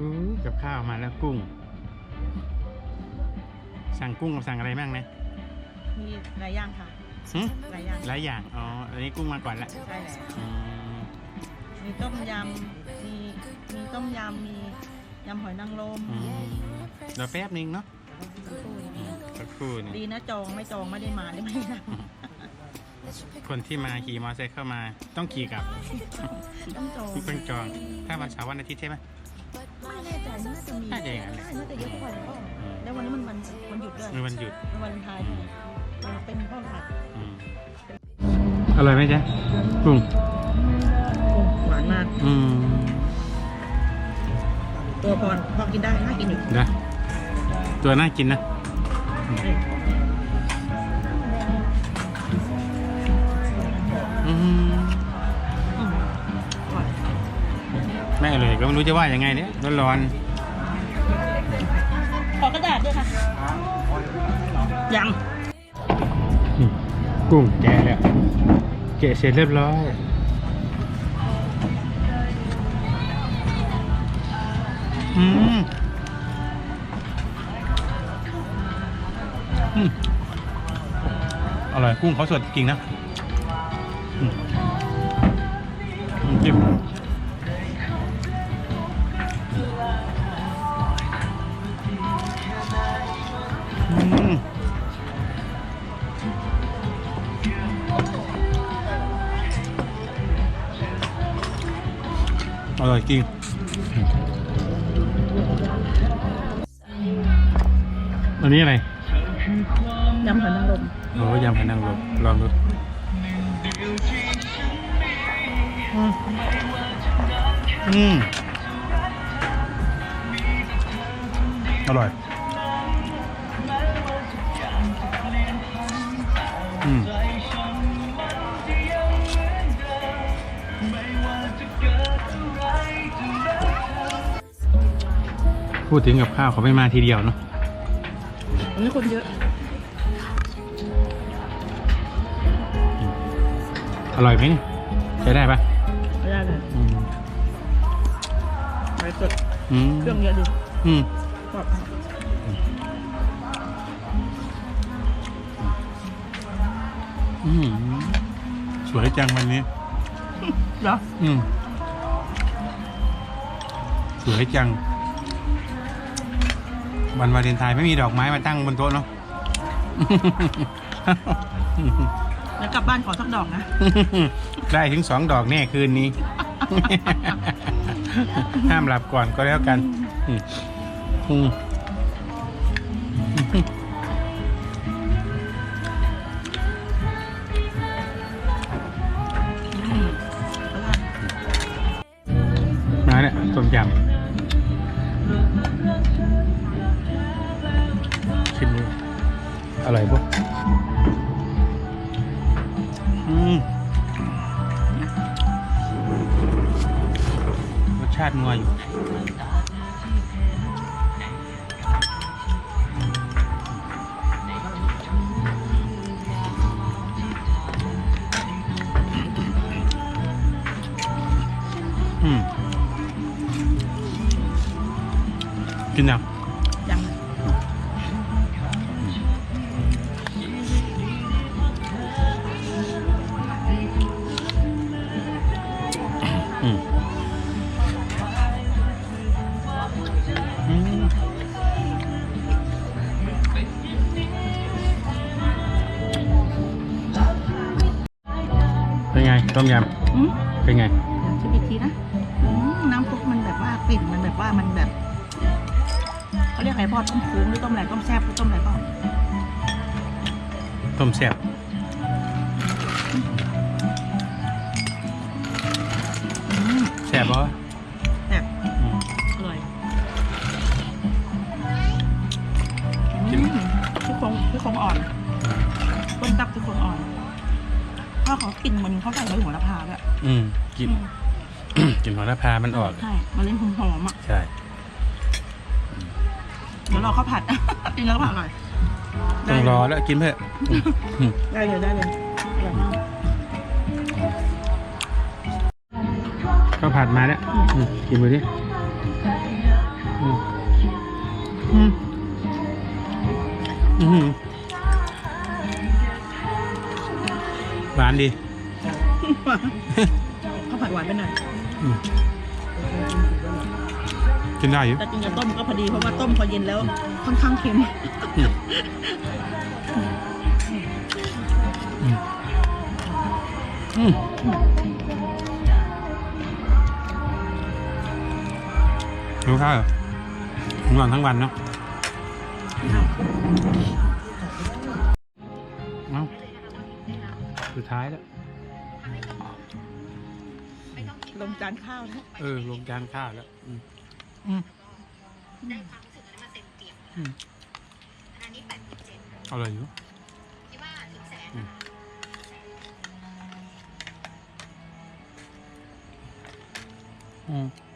อู้กับข้าวมาแล้วกุ้ง สั่งกุ้งกับสั่งอะไรบ้างนะ มีหลายอย่างค่ะหึหลายอย่างหลายอย่าง อ๋อ อันนี้กุ้งมาก่อนละใช่แล้วอืมมีต้มยำมีมีต้มยำมียำหอยนางรมอืมเดี๋ยวแป๊บนึงเนาะสักครู่นะสักครู่หนึงดีนะจองไม่จองไม่ได้มาได้ไม่ได้คนที่มาขี่มอเตอร์ไซค์เข้ามา ต้องขี่กลับ ต้องจอง ต้องจอง ถ้าวันเสาร์วันอาทิตย์ใช่ไหม ไม่แน่ใจน่าจะมีน่าจะอย่างนั้นแหละใช่น่าจะเยอะกว่าแล้วก็อืมแล้ววันนี้มันวันวันหยุดด้วยในวันหยุดมันวันไทายด้วยมันเป็นข้าวผัดอืมอร่อยไหมจ๊ะกุ้งหวานมากอืมตัวพอพอกินได้น่ากินอยู่นะตัวน่ากินนะ ไม่อร่อยก็ไม่รู้จะว่ายังไงเนี่ยร้อนขอกระดาษด้วยค่ะยังๆอืมกุ้งแกะแล้วแกะเสร็จเรียบร้อยอืมอืมอร่อยกุ้งเขาสดจริงนะอืมน้ำจิ้ม อร่อยจริงอันนี้อะไรยำหอยนางรมโอ้ยำพะนังลมลองดูอืมอร่อย อืม พูดถึงกับข้าวเขาไม่มาทีเดียวเนาะอันนี้คนเยอะ อร่อยไหมเนี่ยใช้ได้ปะไม่ได้เลยอืมไปสดอืมเครื่องเยอะดีอืมกรอบอืมสวยจังวันนี้ เหรอ อืมสวยจัง วันวาเลนไทน์ไม่มีดอกไม้มาตั้งบนโต๊ะเนาะ แล้วกลับบ้านขอสักดอกนะ ได้ถึงสองดอกแน่คืนนี้ ห้ามหลับก่อนก็แล้วกันอืมอืมมาเนี่ยต้มยำ ร่อยปะอืมรสชาตินัวอยู่ อืม กินยัง อืมอืมเป็นไงต้มยอืมำเป็นไงเดี๋ยวชิมอีกทีนะอืมน้ำซุปมันแบบว่ากลิ่นมันแบบว่ามันแบบเขาเรียกอะไรพ่อต้มโค้งหรือต้มอะไรต้มแซ่บหรือต้มอะไรพ่อต้มแซ่บ ปะแซ่บ อืมอร่อยกินอืมที่โครงที่โครงอ่อนต้มตับที่โครงอ่อนพ่อเขากลิ่นมันเขาใส่ใบหัวละพาด้วยอืมกินกินหัวละพามันออก ใช่มันเล่นหอมๆอะใช่ เดี๋ยวรอข้าวผัด กินแล้วก็ผัดอร่อย ต้องรอแล้วกินเพื่อะอืมได้เลยได้เลย ผัดมาแล้วอืมกินดูดิอืมอืมอืมหวานดีข้าวผัดหวานไปหน่อยอืมกินได้อยู่แต่กินกับต้มก็พอดีเพราะว่าต้มพอเย็นแล้วค่อนข้างเค็มอืมอื รู้ข้าวเหรอทั้งวันทั้งวันเนาะเอ้าสุดท้ายแล้ว ลงจานข้าวนะเออ ลงจานข้าวแล้ว อืมอืมได้ความรู้สึกนั้นมาเต็มเปี่ยมอืมอันนี้แปดสิบเจ็ดอร่อยอยู่คิดว่าถึงแสนอืมอืม